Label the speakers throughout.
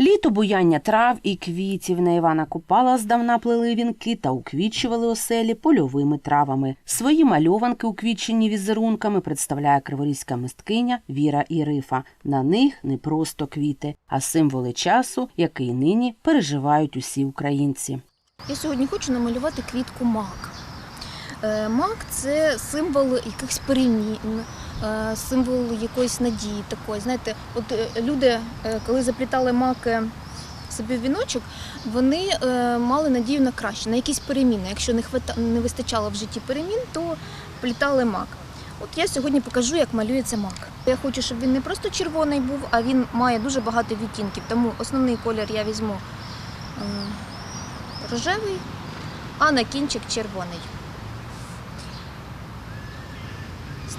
Speaker 1: Літо буяння трав і квітів на Івана Купала здавна плели вінки та уквічували оселі польовими травами. Свої мальованки, уквічені візерунками, представляє криворізька мисткиня Віра Ірифа. На них не просто квіти, а символи часу, який нині переживають усі українці.
Speaker 2: Я сьогодні хочу намалювати квітку мак. Е, Мак це символ якихось перемін, символ якоїсь надії такої. Знаєте, от е, люди, е, коли заплітали маки собі в віночок, вони е, мали надію на краще, на якісь переміни. Якщо не вистачало в житті перемін, то плітали мак. От я сьогодні покажу, як малюється мак. Я хочу, щоб він не просто червоний був, а він має дуже багато відтінків. Тому основний колір я візьму е, рожевий, а на кінчик червоний.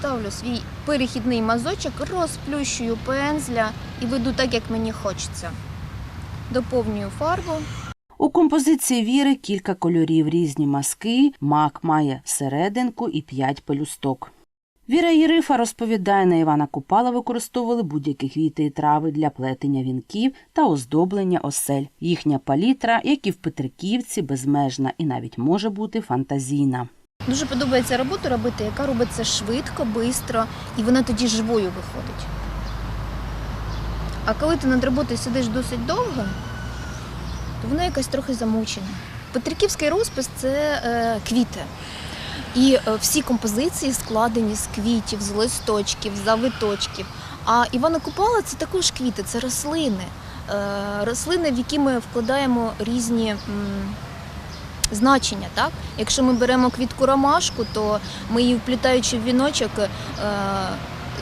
Speaker 2: Ставлю свій перехідний мазочок, розплющую пензля і веду так, як мені хочеться. Доповнюю фарбу.
Speaker 1: У композиції віри кілька кольорів, різні мазки, мак має серединку і п'ять пелюсток. Віра Єрифа розповідає, на Івана Купала використовували будь-які квіти і трави для плетення вінків та оздоблення осель. Їхня палітра, як і в Петриківці, безмежна і навіть може бути фантазійна.
Speaker 2: Дуже подобається роботу робити, яка робиться швидко, швидко, і вона тоді живою виходить. А коли ти над роботою сидиш досить довго, то вона якась трохи замучена. Петриківський розпис це е, квіти. І е, всі композиції складені з квітів, з листочків, з завиточків. А Івана Купала це також квіти, це рослини. Е, рослини, в які ми вкладаємо різні м, значення. Так? Якщо ми беремо квітку ромашку, то ми її вплітаючи в віночок, е,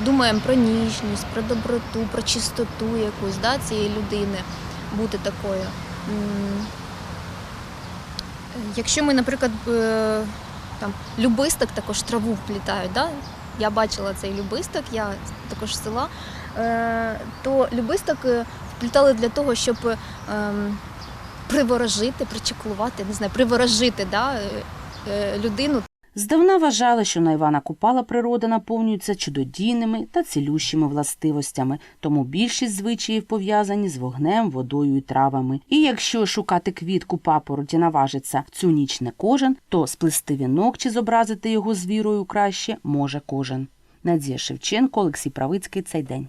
Speaker 2: думаємо про ніжність, про доброту, про чистоту якусь да, цієї людини, бути такою. Якщо ми, наприклад, е, там, любисток також траву вплітають, да? я бачила цей любисток, я також села, е, то любисток вплітали для того, щоб ем, приворожити, причеклувати, не знаю, приворожити да, е, е, людину.
Speaker 1: Здавна вважали, що на Івана Купала природа наповнюється чудодійними та цілющими властивостями, тому більшість звичаїв пов'язані з вогнем, водою і травами. І якщо шукати квітку папороті наважиться в цю ніч не кожен, то сплести вінок чи зобразити його з вірою краще може кожен. Надія Шевченко, Олексій Правицький. Цей день.